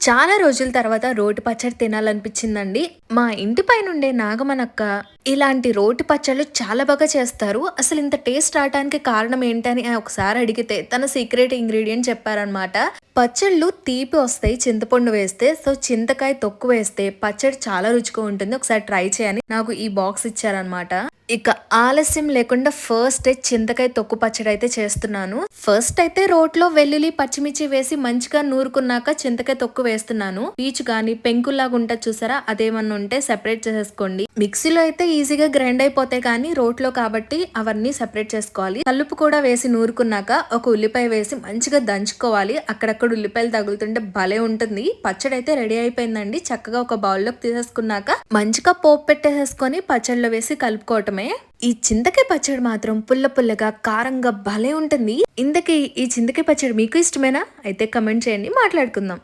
చాలా రోజుల తర్వాత రోటి పచ్చడి తినాలనిపించిందండి. మా ఇంటి పైన ఉండే నాగమనక్క ఇలాంటి రోటి పచ్చళ్ళు చాలా బాగా చేస్తారు. అసలు ఇంత టేస్ట్ రావడానికి కారణం ఏంటని ఒకసారి అడిగితే తన సీక్రెట్ ఇంగ్రీడియంట్ చెప్పారనమాట పచ్చళ్ళు తీపి వస్తాయి చింతపండు వేస్తే సో చింతకాయ తొక్కు వేస్తే పచ్చడి చాలా రుచిగా ఉంటుంది. ఒకసారి ట్రై చేయని నాకు ఈ బాక్స్ ఇచ్చారనమాట ఇక ఆలస్యం లేకుండా ఫస్ట్ చింతకాయ తొక్కు పచ్చడి అయితే చేస్తున్నాను. ఫస్ట్ అయితే రోట్లో వెల్లుల్లి పచ్చిమిర్చి వేసి మంచిగా నూరుకున్నాక చింతకాయ తొక్కు వేస్తున్నాను. పీచు కానీ పెంకుల్లాగా ఉంటుంది చూసారా? అదేమన్నా ఉంటే సెపరేట్ చేసేసుకోండి. మిక్సీలో అయితే ఈజీగా గ్రైండ్ అయిపోతాయి కానీ రోట్లో కాబట్టి అవన్నీ సెపరేట్ చేసుకోవాలి. కలుపు కూడా వేసి నూరుకున్నాక ఒక ఉల్లిపాయ వేసి మంచిగా దంచుకోవాలి. అక్కడక్కడ ఉల్లిపాయలు తగులుతుంటే భలే ఉంటుంది. పచ్చడి అయితే రెడీ అయిపోయిందండి. చక్కగా ఒక బౌల్లోకి తీసేసుకున్నాక మంచిగా పోపు పెట్టేసేసుకొని పచ్చడిలో వేసి కలుపుకోవటం కలుపుకోవటమే ఈ చింతకాయ పచ్చడి మాత్రం పుల్ల పుల్లగా కారంగా భలే ఉంటుంది. ఇంతకీ ఈ చింతకాయ పచ్చడి మీకు ఇష్టమేనా? అయితే కమెంట్ చేయండి మాట్లాడుకుందాం.